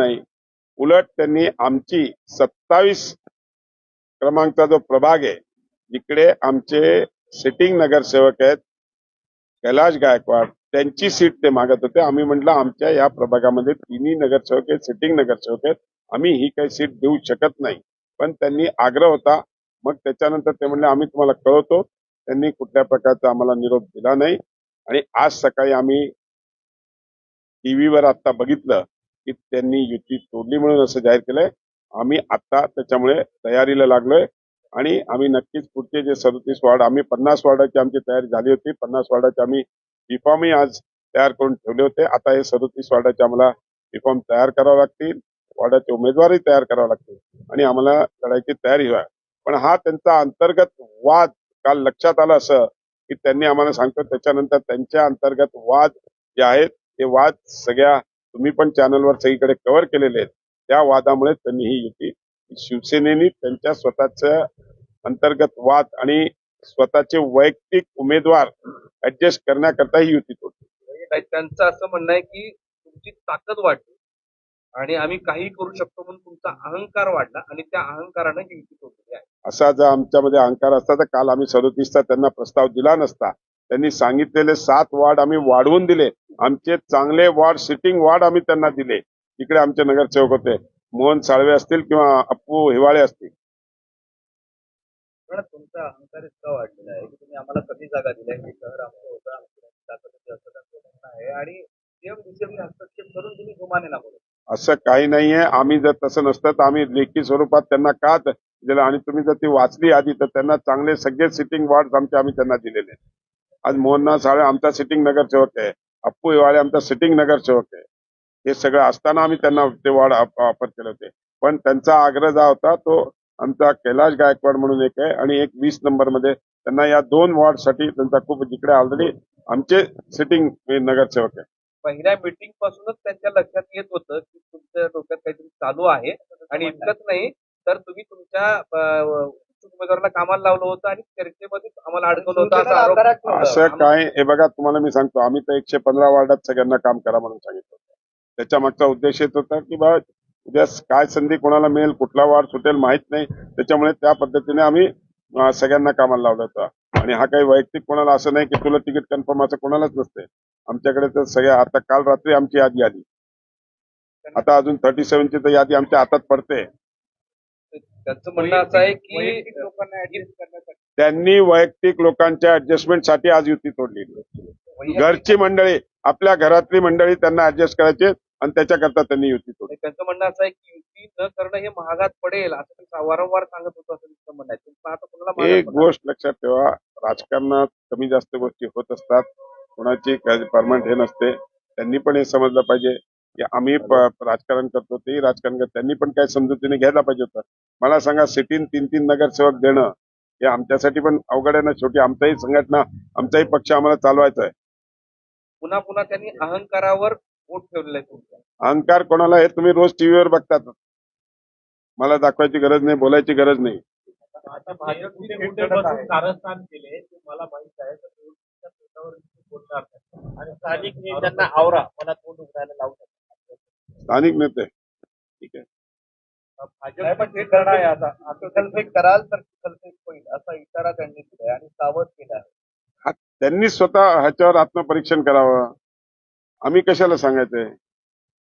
नाही. उलट त्यांनी आमची सत्तावीस क्रमांकचा जो प्रभाग आहे जिकडे आमचे सिटिंग नगरसेवक आहेत कैलाश गायकवाड त्यांची सीट ते मागत होते. आम्ही म्हटलं आमच्या या प्रभागामध्ये तिन्ही नगरसेवक आहेत सिटिंग नगरसेवक आहेत. आम्ही ही काही सीट देऊ शकत नाही. पण त्यांनी आग्रह होता. मग त्याच्यानंतर ते म्हणले आम्ही तुम्हाला कळवतो. त्यांनी कुठल्या प्रकारचा आम्हाला निरोप दिला नाही. आणि आज सकाळी आम्ही टीव्हीवर आता बघितलं की त्यांनी युती तोडली म्हणून असं जाहीर केलंय. आम्ही आता त्याच्यामुळे तयारीला लागलोय. आणि आम्ही नक्कीच पुढचे जे सदतीस वार्ड आम्ही पन्नास वार्डाची आमची तयारी झाली होती. पन्नास वॉर्डाचे आम्ही रिफॉर्मही आज तयार करून ठेवले होते. आता हे सदतीस वार्डाचे आम्हाला रिफॉर्म तयार करावे लागतील. वार्डाचे उमेदवारही तयार करावे लागतील. आणि आम्हाला लढायची तयारी व्हा पण हा त्यांचा अंतर्गत वाद काल लक्षात आला असं की त्यांनी आम्हाला सांगतो त्याच्यानंतर त्यांच्या अंतर्गत वाद जे आहेत ते वाद सगळ्या तुम्ही पण चॅनलवर सगळीकडे कव्हर केलेले आहेत. त्या वादामुळे त्यांनी ही युती शिवसेनेने त्यांच्या स्वतःच्या अंतर्गत वाद आणि स्वतःचे वैयक्तिक उमेदवार ऍडजस्ट करण्याकरता ही युती तोडली. त्यांचं असं म्हणणं आहे की तुमची ताकद वाढली आणि आम्ही काही करू शकतो म्हणून तुमचा अहंकार वाढला आणि त्या अहंकारानं ही युती तोडलेली आहे. असा जर आमच्यामध्ये अहंकार असता तर काल आम्ही सदोतीसचा त्यांना प्रस्ताव दिला नसता. त्यांनी सांगितलेले सात वॉर्ड आम्ही वाढवून दिले. आमचे चांगले वॉर्ड सिटिंग वॉर्ड आम्ही त्यांना दिले. तिकडे आमचे नगरसेवक होते. मोहन साळवे असतील किंवा अप्पू हिवाळे असतील. पण तुमचा अहंकार इतका वाढलेला आहे की तुम्ही आम्हाला कमी जागा दिल्या. शहर आमचं होतं आमची ताकद होती असं त्यांचं म्हणणं आहे. आणि सीएम डीसीएमने हस्तक्षेप करून तुम्ही गुमाने ना बोलत असं काही नाहीये. आम्ही जर तसं नसतं तर आम्ही लेखी स्वरूपात त्यांना का दिलं? आणि तुम्ही जर ती वाचली आधी तर त्यांना चांगले सगळे सिटिंग वॉर्ड आमचे आम्ही त्यांना दिलेले. आज मोहननाथ साळे आमचा सिटिंग नगरसेवक आहे अप्पू हिवाळे आमचा सिटिंग नगरसेवक आहे हे सगळं असताना आम्ही त्यांना ते वॉर्ड ऑफर केले होते. पण त्यांचा आग्रह जो होता तो आमचा कैलाश गायकवाड म्हणून एक आहे आणि एक वीस नंबरमध्ये त्यांना या दोन वॉर्डसाठी त्यांचा खूप जिकडे ऑलरेडी आमचे सिटिंग नगरसेवक आहे पहिल्या मीटिंग पासूनच त्यांच्या लक्षात येत होतं की तुमच्या डोक्यात काहीतरी चालू आहे. आणि इतकंच नाही तर तुम्ही तुमच्या उमेदवाराला कामाला लावलं होतं आणि चर्चेमध्ये आम्हाला अडकवलं होतं असा आरोप असं काय? हे बघा तुम्हाला मी सांगतो. आम्ही तर एकशे पंधरा वार्डात सगळ्यांना काम करा म्हणून सांगितलं होतं. त्याच्या मागचा उद्देश येत होता की बा उद्या काय संधी कोणाला मिळेल कुठला वार्ड सुटेल माहीत नाही. त्याच्यामुळे त्या पद्धतीने आम्ही अं, सगळ्यांना कामाला लावलं होतं. आणि हा काही वैयक्तिक कोणाला असं नाही की तुला तिकीट कन्फर्म असं कोणालाच नसते आमच्याकडे तर सगळ्या आता काल रात्री आमची यादी आली. आता अजून थर्टी सेव्हनची तर यादी आमच्या हातात पडते. त्यांचं म्हणणं असं आहे की लोकांना ऍडजस्ट करण्यासाठी. त्यांनी वैयक्तिक लोकांच्या ऍडजस्टमेंटसाठी आज युती तोडली घरची मंडळी आपल्या घरातली मंडळी त्यांना ऍडजस्ट करायचे आणि त्याच्याकरता त्यांनी युती तोडली. त्यांचं म्हणणं असं आहे की युती न करणं हे महागात पडेल असं वारंवार सांगत होतं असं त्यांचं म्हणणं आहे. आता कोणाला एक? गोष्ट लक्षात ठेवा राजकारणात कमी जास्त गोष्टी होत असतात. कोणाची परमनंट हे नसते. त्यांनी पण हे समजलं पाहिजे. की आम्ही राजकारण करतो तेही राजकारण करतो. त्यांनी पण काय समजुतीने घ्यायला पाहिजे होतं. मला सांगा सिटीन तीन तीन नगरसेवक देणं हे आमच्यासाठी पण अवघड आहे ना? शेवटी आमचाही संघटना आमचाही पक्ष आम्हाला चालवायचा आहे. पुन्हा पुन्हा त्यांनी अहंकारावर वोट ठेवलेलं आहे अहंकार कोणाला हे तुम्ही रोज टीव्हीवर बघतात. मला दाखवायची गरज नाही बोलायची गरज नाही. आता कारस्थान केले ते मला माहीत आहे तर. आणि स्थानिक नेत्यांना आवरा मला तोंड उघडायला लावू शकतात स्थानिक नेते. ठीक आहे. पण आहे आता. आता कल्पेक कराल तर कल्पेक होईल असा इशारा त्यांनी दिलाय आणि सावध केला आहे. हा, त्यांनी स्वतः ह्याच्यावर आत्मपरीक्षण करावं. आम्ही कशाला सांगायचंय?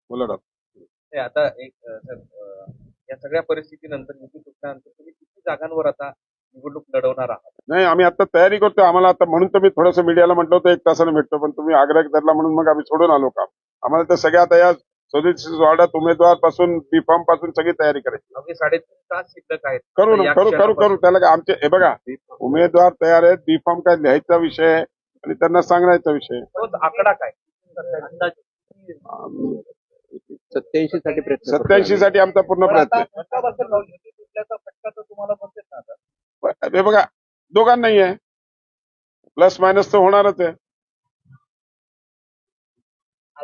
बोला डॉक्टर. ते आता एक अं, सर, अं, या सगळ्या परिस्थितीनंतर युती तुटल्यानंतर तुम्ही किती जागांवर आता निवडणूक लढवणार आहात? नाही आम्ही आता तयारी करतो. आम्हाला आता म्हणून तर मी थोडंसं मीडियाला म्हटलं होतं एक तासाने भेटतो पण तुम्ही आग्रह धरला म्हणून मग आम्ही सोडून आलो काम. आम्हाला तर सगळ्या आता या सदतीस वार्डात उमेदवारपासून बी फॉर्मपासून सगळी तयारी करायची. अवघे साडेतीन तास शिल्लक आहेत. करू ना या करू करू करू. त्याला काय आमचे हे बघा उमेदवार तयार आहेत बी फॉर्म काय लिहायचा विषय आहे आणि त्यांना सांगायचा विषय. आहे. तोच आकडा काय? अंदाजे. सत्याऐंशी साठी प्रयत्न सत्याऐंशी साठी आमचा पूर्ण पण आता प्रयत्न आहे. फटका बसेल भाऊ, युती तुटल्याचा फटका तर तुम्हाला बसेल ना आता. पण हे बघा दोघांनाही आहे. प्लस मायनस तर होणारच आहे.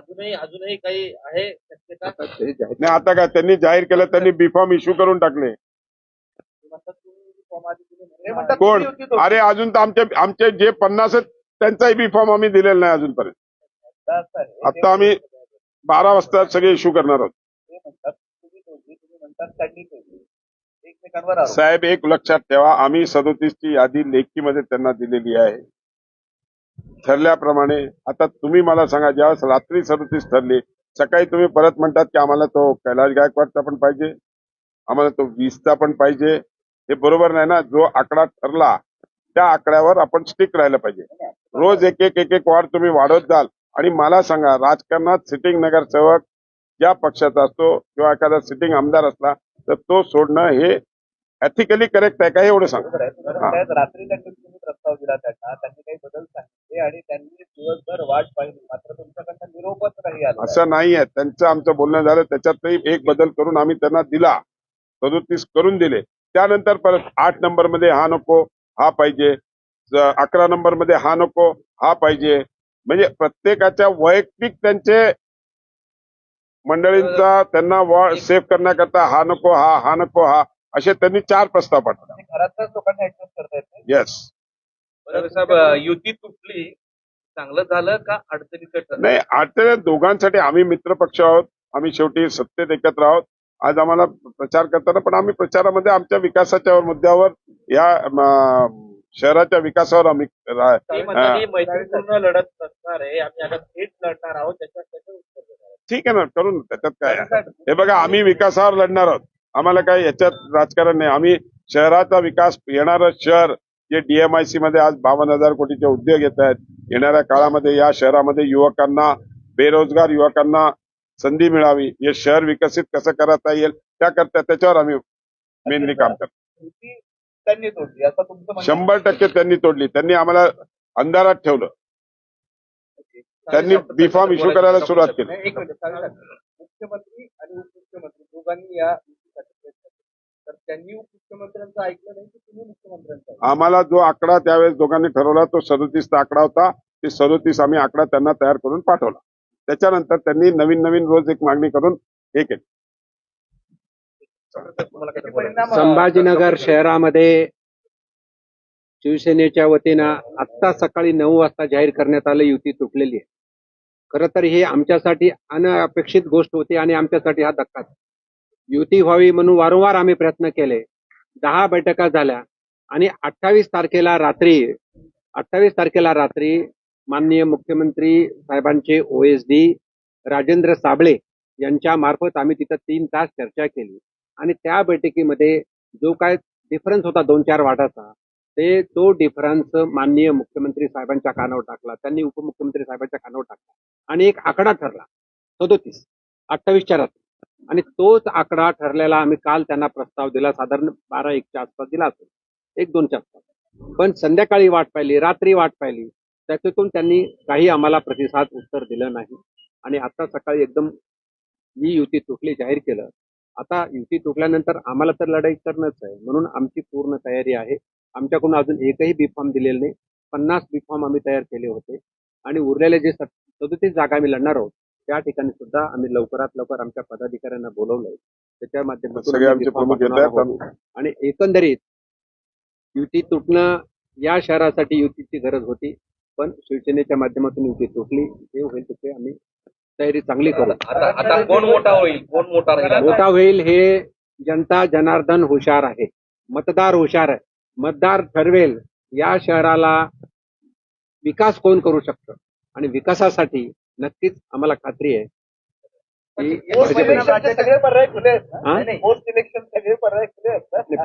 अजूनही अजूनही काही आहे शक्यता? नाही आता काय त्यांनी जाहीर केलं त्यांनी बी फॉर्म इश्यू करून टाकले. म्हणतात तुम्ही आधी कोण. अरे अजून तर आमचे आमचे जे पन्नास आहेत त्यांचाही बी फॉर्म आम्ही दिलेला नाही अजूनपर्यंत. आता आम्ही बारा वाजता सगळे इश्यू करणार आहोत. ते म्हणतात तुम्ही तोडली तुम्ही म्हणतात त्यांनी तोडली एकमेकांवर आरोप. साहेब एक लक्षात ठेवा आम्ही सदोतीसची यादी लेखीमध्ये त्यांना दिलेली आहे. ठरल्याप्रमाणे आता तुम्ही मला सांगा ज्यावेळेस रात्री सदोतीस ठरली सकाळी तुम्ही परत म्हणतात की आम्हाला तो कैलाश गायकवाडचा पण पाहिजे आम्हाला तो वीसचा पण पाहिजे हे बरोबर नाही ना जो आकडा ठरला त्या आकड्यावर आपण स्टिक राहिलं पाहिजे रोज एक एक एक एक वाढ तुम्ही वाढवत जाल आणि मला सांगा राजकारणात सिटिंग नगरसेवक ज्या पक्षाचा असतो किंवा एखादा सिटिंग आमदार असला तर तो सोडणं हे एथिकली करेक्ट आहे का हे एवढं सांगा बरोबर आहे. बरोबर. आहे. रात्री प्रस्ताव दिला त्यांना त्यांनी काही बदल सांगितले आणि त्यांनी दिवसभर वाट पाहिली. मात्र तुमच्याकडनं निरोपच नाही आला. असं नाही आहे. त्यांचं आमचं बोलणं झालं. त्याच्यातही एक बदल करून आम्ही त्यांना दिला. सदोतीस करून दिले. त्यानंतर परत आठ नंबरमध्ये हा नको हा पाहिजे. अकरा नंबरमध्ये हा नको हा पाहिजे. म्हणजे प्रत्येकाच्या वैयक्तिक त्यांचे मंडळींचा त्यांना वॉर्ड सेव्ह करण्याकरता हा नको हा हा नको हा असे त्यांनी चार प्रस्ताव पाठवले. घरातल्याच लोकांना ऍडजस्ट करता येत येस साहेब युती तुटली. चांगलं झालं का अडचणीचं नाही आता दोघांसाठी आम्ही मित्र पक्ष आहोत. आम्ही शेवटी सत्तेत एकत्र आहोत. आज आम्हाला प्रचार करताना पण आम्ही प्रचारामध्ये आमच्या विकासाच्या मुद्द्यावर या शहराच्या विकासावर आम्ही लढत नसणार आहे. आम्ही आता थेट लढणार आहोत. ठीक आहे ना करून त्याच्यात काय? हे बघा आम्ही विकासावर लढणार आहोत. आम्हाला काही याच्यात राजकारण नाही. आम्ही शहराचा विकास येणारं शहर जे डीएमआयसी मध्ये आज बावन्न हजार कोटीचे उद्योग येत आहेत येणाऱ्या काळामध्ये या शहरामध्ये युवकांना बेरोजगार युवकांना संधी मिळावी हे शहर विकसित कसं करता येईल त्याकरता त्याच्यावर आम्ही मेनली काम करतो. शंभर टक्के त्यांनी तोडली त्यांनी आम्हाला अंधारात ठेवलं? त्यांनी बीफॉर्म इश्यू करायला सुरुवात केली. मुख्यमंत्री आणि उपमुख्यमंत्री दोघांनी या तर त्यांनी उपमुख्यमंत्र्यांचं ऐकलं नाही की तुम्ही मुख्यमंत्र्यांचं ऐकलं? आम्हाला जो आकडा त्यावेळेस दोघांनी ठरवला तो सदोतीसचा आकडा होता. ते सदोतीस आम्ही आकडा त्यांना तयार करून पाठवला. त्याच्यानंतर त्यांनी नवीन नवीन रोज एक मागणी करून हे केली. तुम्हाला संभाजीनगर शहरामध्ये शिवसेनेच्या वतीनं आत्ता सकाळी नऊ वाजता जाहीर करण्यात आलं युती तुटलेली आहे. खरं तर ही आमच्यासाठी अनअपेक्षित गोष्ट होती आणि आमच्यासाठी हा धक्का युती व्हावी म्हणून वारंवार आम्ही प्रयत्न केले. दहा बैठका झाल्या आणि अठ्ठावीस तारखेला रात्री अठ्ठावीस तारखेला रात्री माननीय मुख्यमंत्री साहेबांचे ओएसडी राजेंद्र साबळे यांच्या मार्फत आम्ही तिथं तीन तास चर्चा केली. आणि त्या बैठकीमध्ये जो काय डिफरन्स होता दोन चार वाटाचा ते तो डिफरन्स माननीय मुख्यमंत्री साहेबांच्या कानावर टाकला त्यांनी उपमुख्यमंत्री साहेबांच्या कानावर टाकला आणि एक आकडा ठरला. सदोतीस अठ्ठावीसच्या रात्री. आणि तोच आकडा ठरलेला आम्ही काल त्यांना प्रस्ताव दिला. साधारण बारा एकच्या आसपास दिला असेल. एक दोनच्या आसपास. पण संध्याकाळी वाट पाहिली रात्री वाट पाहिली. त्याच्यातून त्यांनी काही आम्हाला प्रतिसाद उत्तर दिलं नाही. आणि आता सकाळी एकदम ही युती तुटली जाहीर केलं. आता युती तुटल्यानंतर आम्हाला तर लढाई करणंच आहे. म्हणून आमची पूर्ण तयारी आहे. आमच्याकडून अजून एकही बी फॉर्म दिलेले नाही. पन्नास बी फॉर्म आम्ही तयार केले होते. आणि उरलेले जे सदतीस जागा आम्ही लढणार आहोत त्या ठिकाणी सुद्धा आम्ही लवकरात लवकर आमच्या पदाधिकाऱ्यांना बोलवलंय त्याच्या माध्यमातून. आणि एकंदरीत युती तुटणं या शहरासाठी युतीची गरज होती पण शिवसेनेच्या माध्यमातून युती तुटली जे होईल तिथे आम्ही तयारी चांगली करू आता आता कोण मोठा होईल कोण मोठा राहील? मोठा होईल हे जनता जनार्दन हुशार आहे मतदार हुशार आहे मतदार ठरवेल या शहराला विकास कोण करू शकतं आणि विकासासाठी नक्कीच आम्हाला खात्री आहे की पोस्ट हा? इलेक्शन सगळे पर्याय खुले? नाही,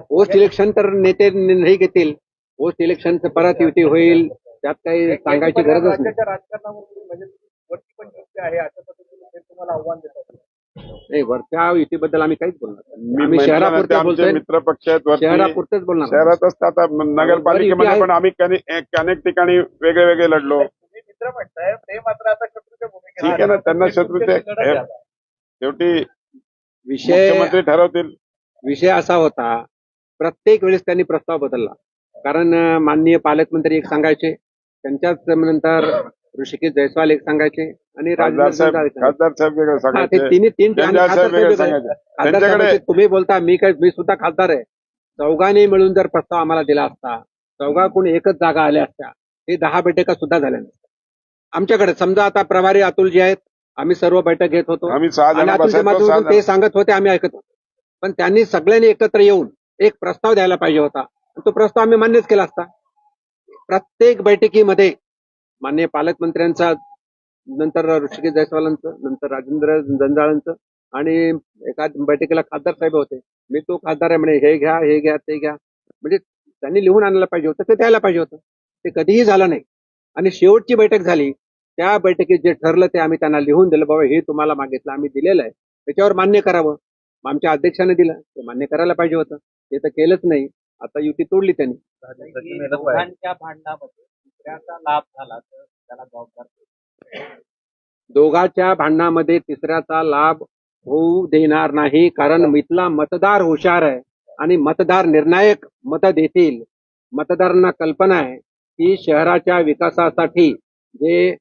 पोस्ट इलेक्शन तर नेते निर्णय घेतील पोस्ट इलेक्शनचं परत युती होईल त्यात काही सांगायची गरजच नाही म्हणजे वरती पण युती आहे अशा पद्धतीने ते तुम्हाला आव्हान देतात नाही वरच्या युतीबद्दल आम्ही काहीच बोलणार नाही. मी आम्ही शहरापुरतं बोलतोय मित्र पक्ष आहेत वरती. शहरापुरतंच बोलणार. शहरात असतात आता नगरपालिकेमध्ये. पण आम्ही अनेक ठिकाणी वेगळे वेगळे लढलो मित्र म्हणताय ते मात्र आता शत्रूच्या भूमिकेत ठीक आहे ना. त्यांना शत्रूचे-. शेवटी विषय मुख्यमंत्री ठरवतील विषय असा होता प्रत्येक वेळेस त्यांनी प्रस्ताव बदलला कारण अं, माननीय पालकमंत्री एक सांगायचे त्यांच्याच नंतर ऋषिकेश जयस्वाल एक सांगायचे आणि राजेंद्र खासदार साहेब गुंजाळ एक सांगायचे. खासदार साहेब वेगळं हा, ते सांगायचे तिन्ही तीन आणि जंजाळ खासदार साहेब साहेब वेगळं वेगळे. सांगायचे खासदार त्यांच्याकडे साहेबांचे तुम्ही बोलता मी काय मी सुद्धा खासदार आहे चौघांनी मिळून जर प्रस्ताव आम्हाला दिला असता चौघाकडून एकच जागा आल्या असत्या हे दहा बैठका सुद्धा झाल्या नसत्या आमच्याकडे समजा आता प्रभारी अतुलजी आहेत आम्ही सर्व बैठक घेत होतो. आम्ही सहा आणि जण अतुलच्या बसायचो सहा माध्यमातून ते जण. सांगत होते आम्ही ऐकत होतो. पण त्यांनी सगळ्यांनी एकत्र येऊन एक प्रस्ताव द्यायला पाहिजे होता. तो प्रस्ताव आम्ही मान्यच केला असता. प्रत्येक बैठकीमध्ये मान्य पालकमंत्र्यांचा नंतर ऋषिकेश जयस्वालांचं नंतर राजेंद्र जंजाळांचं आणि एका बैठकीला खासदार साहेब होते. मी तो खासदार आहे म्हणे हे घ्या हे घ्या ते घ्या. म्हणजे त्यांनी लिहून आणायला पाहिजे होतं ते द्यायला पाहिजे होतं. ते कधीही झालं नाही. आणि शेवटची बैठक झाली त्या बैठकीत जे ठरलं ते आम्ही त्यांना लिहून दिलं बाबा हे तुम्हाला मागितलं आम्ही दिलेलं आहे. त्याच्यावर मान्य करावं. आमच्या अध्यक्षाने दिलं. ते मान्य करायला पाहिजे होतं. ते तर केलंच नाही. आता युती तोडली त्यांनी? दोघांच्या भांडणामध्ये तिसऱ्याचा लाभ होऊ देणार नाही कारण इथला मतदार हुशार आहे आणि मतदार निर्णायक मत देतील. मतदारांना कल्पना आहे की शहराच्या विकासासाठी जे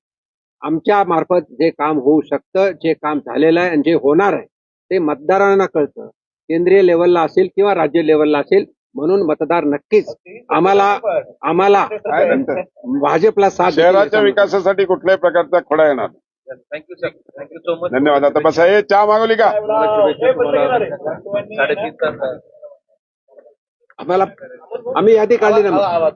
आमच्या मार्फत जे काम होऊ शकतं जे काम झालेलं आहे आणि जे होणार आहे ते मतदारांना कळतं. केंद्रीय लेवलला असेल किंवा राज्य लेवलला असेल म्हणून मतदार नक्कीच आम्हाला आम्हाला काय नंतर? भाजपला साथ देतील. शहराच्या विकासासाठी कुठल्याही प्रकारचा खोडा येणार thank you sir thank you so much धन्यवाद. आता बसा. हे चहा मागवली का? साडेतीन तास आम्हाला आम्ही यादी काढली ना